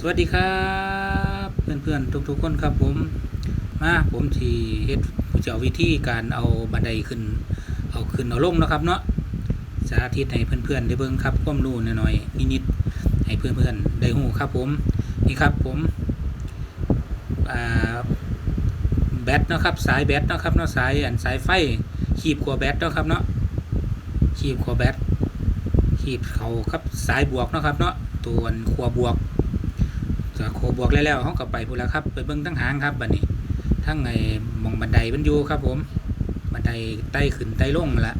สวัสดีครับเพื่อนๆทุกๆคนครับผมมาผมที่เฮ็ดผู้เจ้าวิธีการเอาบันไดขึ้น เอาขึ้นเอาลงนะครับเนาะสาธิตให้เพื่อนๆได้เบิ่งครับความรู้หน่อยๆนิดๆให้เพื่อนๆได้ฮู้ครับผมนี่ครับผมแบตเนาะครับสายแบตเนาะครับเนาะสายอันสายไฟขีบขัวแบตเนาะครับเนาะขีบขัวแบตขีบเขาครับสายบวกเนาะครับเนาะตัวขัวบวก จะโคบวกแล้วๆเขาก็ไปพูดแล้วครับ ไปเบิ้งทั้งหางครับบัดนี้ทั้งไอ้หมองบันไดมันอยู่ครับ ผม บันไดไต่ขึ้นไต่ลงนั่นละ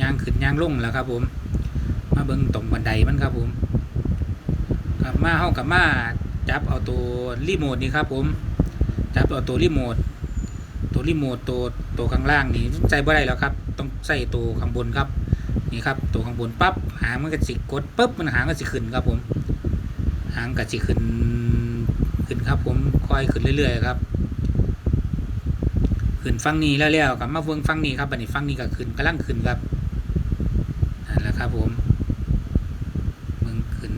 ย่างขึ้นย่างลงแล้วครับ ผม มาเบิ้งตรงบันไดมันครับ ผมครับมาเฮากับมาจับเอาตัวรีโมทนี่ครับ ผม จับเอาตัวรีโมทตัวรีโมทตัวตัวข้างล่างนี่ใส่บ่ได้แล้วครับ ต้องใส่ตัวข้างบนครับ นี่ครับตัวข้างบนปั๊บหางมันก็สิกดปุ๊บมันหางก็สิขึ้นครับผม หางก็สิขึ้นขึ้นครับผมค่อยขึ้นเรื่อยๆครับขึ้นฟังนี้แล้วแล้วกับมาเบิ่งฟังนี้ครับบัดนี้ฟังนี้ก็ขึ้นกำลังขึ้นครับนั่นแหละครับผมเบิ่งขึ้น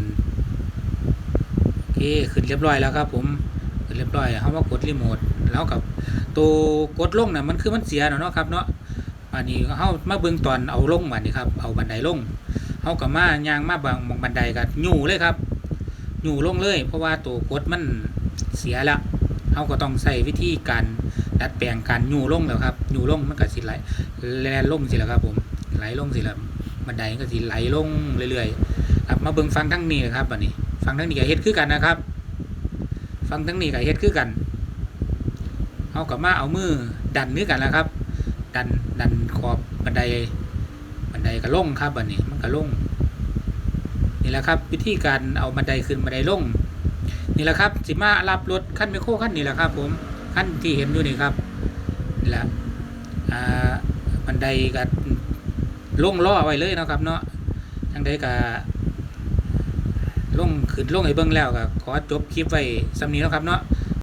โอเคขึ้นเรียบร้อยแล้วครับ ผมขึ้นเรียบร้อยเขามากดรีโมทแล้วกับตัวกดลงน่ะมันคือมันเสียเนาะครับเนาะ อันนี้เขามาเบิ่งตอนเอาลงมานี่ครับ เอาบันไดลงเขากับมายางมาบางมองบันไดกับยู่เลยครับยู่ลงเลย เพราะว่าตัวกดมันเสียล้วเขาก็ต้องใส่วิธีการดัดแปลงการยู่ลงแล้วครับยู่ลงมันก็สิไหลแลนลงสิแล้วครับ ผมไหลลงสิแล้วบันไดก็สิไหลลงเรื่อยๆครับมาเบิ่งฟังทั้งนี้นะครับบัดนี้ ฟังทั้งนี้ก็เฮ็ดคือกันนะครับ ฟังทั้งนี้ก็เฮ็ดคือกันเขากับมาเอามือดันคือกันแล้วครับ ดันดันขอบบันไดบันไดกระล่งครับบันนี้มันกระล่งนี่แหละครับ วิธีการเอาบันไดขึ้นบันไดล่งนี่แหละครับสิมารับรถขั้นไมโครขั้นนี้แหละครับ ผมขั้นที่เห็นอยู่นี่ครับนี่แหละอ่าบันไดกับล่งล่อไว้เลยนะครับเนาะทั้งใดกับล่งขึ้นล่งให้เบิ้งแล้วก็ขอจบคลิปไว้สำนี้นะครับเนาะ